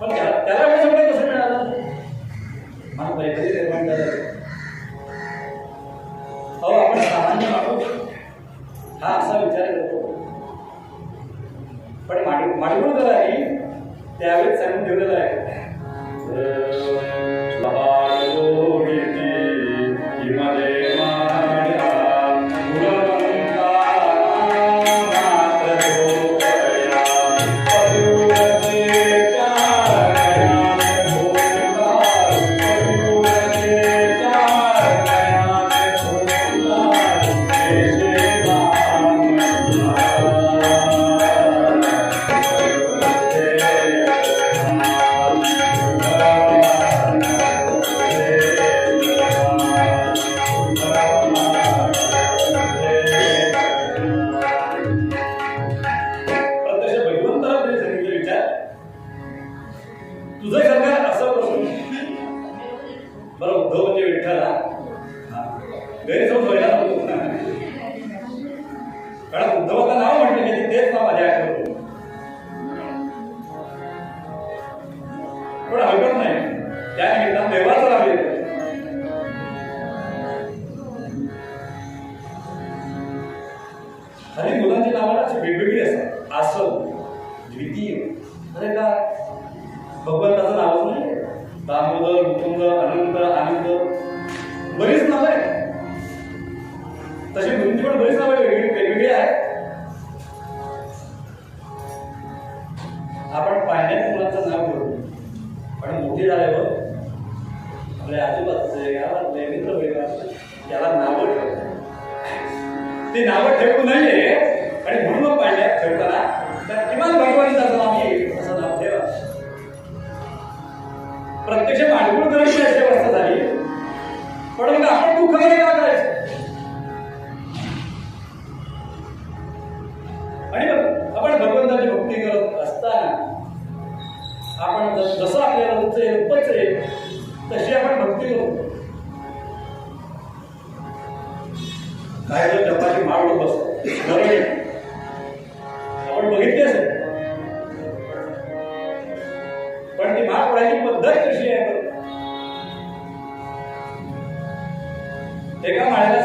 पण त्या- त्याला एवढं सगळं कसं मिळालं? मला काहीतरी निर्माण झालं? अहो आपण सामान्य माणूस. हा असा विचार करतो. पण माडी माडगुळकरांनी त्यावेळेस सांगून ठेवलेलं आहे. तुझं सरकार असं करून बरं उद्धव म्हणजे विठ्ठल घरी जाऊन गैरसमज नको कारण उद्धवाचं नाव म्हटलं की तेच नाव माझ्या आठवतो पण हरकत नाही. त्या निमित्तानं देवाचं लागले येतं आणि मुलांची नावं अशी वेगवेगळी असतात. आसव द्वितीय. अरे काय? भगवंत दामोदर अनंत आनंद बरीच नावं आहेत. तशी गुरुंची पण बरीच नावं वेगळी वेगवेगळी आहेत. आपण पाहिल्याच मुलांचं नाव करू पण मोठी झाल्यावर आपल्या आजूबाजूचे गावातले मित्र परिवार त्याला नावं ठेवतात. ते नावं ठेवू नये. आणि म्हणून मग ठेवताना तर किमान भगवंताचं नाव आणि मग आपण भगवंताची भक्ती करत असताना आपण जसं आपल्याला रुचेल पचेल तशी आपण भक्ती करतो काय जर जपाची माळ उडत आपण बघितली असेल. पण ती माळ पडायची पद्धत कशी आहे? एका माळ्याला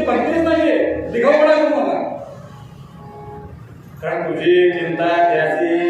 तुमची माहितीच नाहीये. दिखावपणा करू तुम्हाला. कारण तुझी चिंता त्याची?